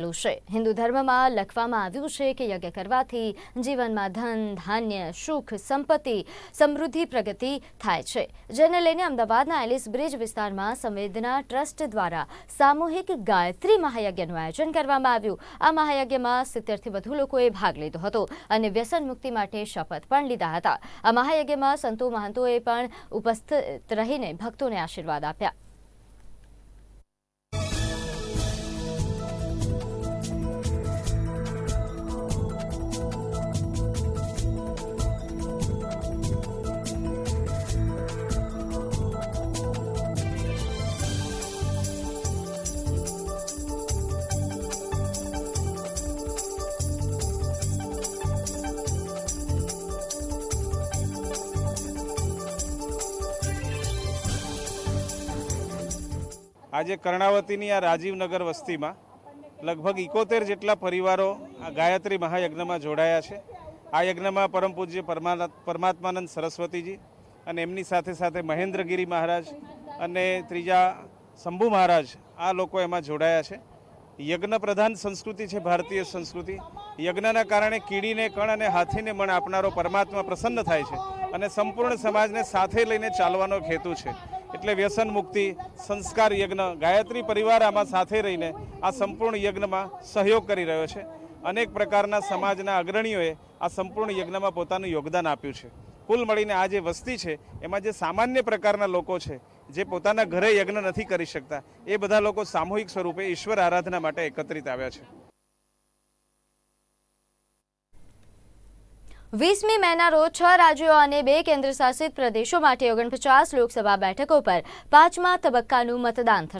છે. હિન્દુ ધર્મમાં લખવામાં આવ્યું છે કે યજ્ઞ કરવાથી જીવનમાં ધન, ધાન્ય, સુખ, સંપત્તિ, સમૃદ્ધિ, પ્રગતિ થાય છે. જેને લઈને અમદાવાદના એલિસ બ્રિજ વિસ્તારમાં સંવેદના ટ્રસ્ટ દ્વારા સામૂહિક ગાયત્રી મહાયજ્ઞનું આયોજન કરવામાં આવ્યું. આ મહાયજ્ઞમાં સિત્તેરથી વધુ લોકોએ ભાગ લીધો હતો અને વ્યસન મુક્તિ માટે શપથ પણ લીધા હતા. આ મહાયજ્ઞમાં સંતો મહંતોએ પણ ઉપસ્થિત રહીને ભક્તોને આશીર્વાદ આપ્યા. આજે કર્ણાવતીની આ રાજીવનગર વસ્તીમાં લગભગ ઇકોતેર જેટલા પરિવારો આ ગાયત્રી મહાયજ્ઞમાં જોડાયા છે. આ યજ્ઞમાં પરમ પૂજ્ય પરમા- પરમાત્માનંદ સરસ્વતીજી અને એમની સાથે સાથે મહેન્દ્રગીરી મહારાજ અને ત્રીજા શંભુ મહારાજ આ લોકો એમાં જોડાયા છે. યજ્ઞ પ્રધાન સંસ્કૃતિ છે ભારતીય સંસ્કૃતિ. યજ્ઞના કારણે કીડીને કણ અને હાથીને મણ આપનારો પરમાત્મા પ્રસન્ન થાય છે અને સંપૂર્ણ સમાજને સાથે લઈને ચાલવાનો ખેતુ છે. એટલે વ્યસન મુક્તિ, સંસ્કાર યજ્ઞ, ગાયત્રી પરિવાર આમાં સાથે રહીને આ સંપૂર્ણ યજ્ઞમાં સહયોગ કરી રહ્યો છે. અનેક પ્રકારના સમાજના અગ્રણીઓએ આ સંપૂર્ણ યજ્ઞમાં પોતાનું યોગદાન આપ્યું છે. કુલ મળીને આ જે વસ્તી છે, એમાં જે સામાન્ય પ્રકારના લોકો છે, જે પોતાના ઘરે યજ્ઞ નથી કરી શકતા, એ બધા લોકો સામૂહિક સ્વરૂપે ઈશ્વર આરાધના માટે એકત્રિત આવ્યા છે. વીસમી મેના રોજ છ રાજ્યો અને બે કેન્દ્રશાસિત પ્રદેશો માટે ઓગણપચાસ લોકસભા બેઠકો પર પાંચમા તબક્કાનું મતદાન થશે.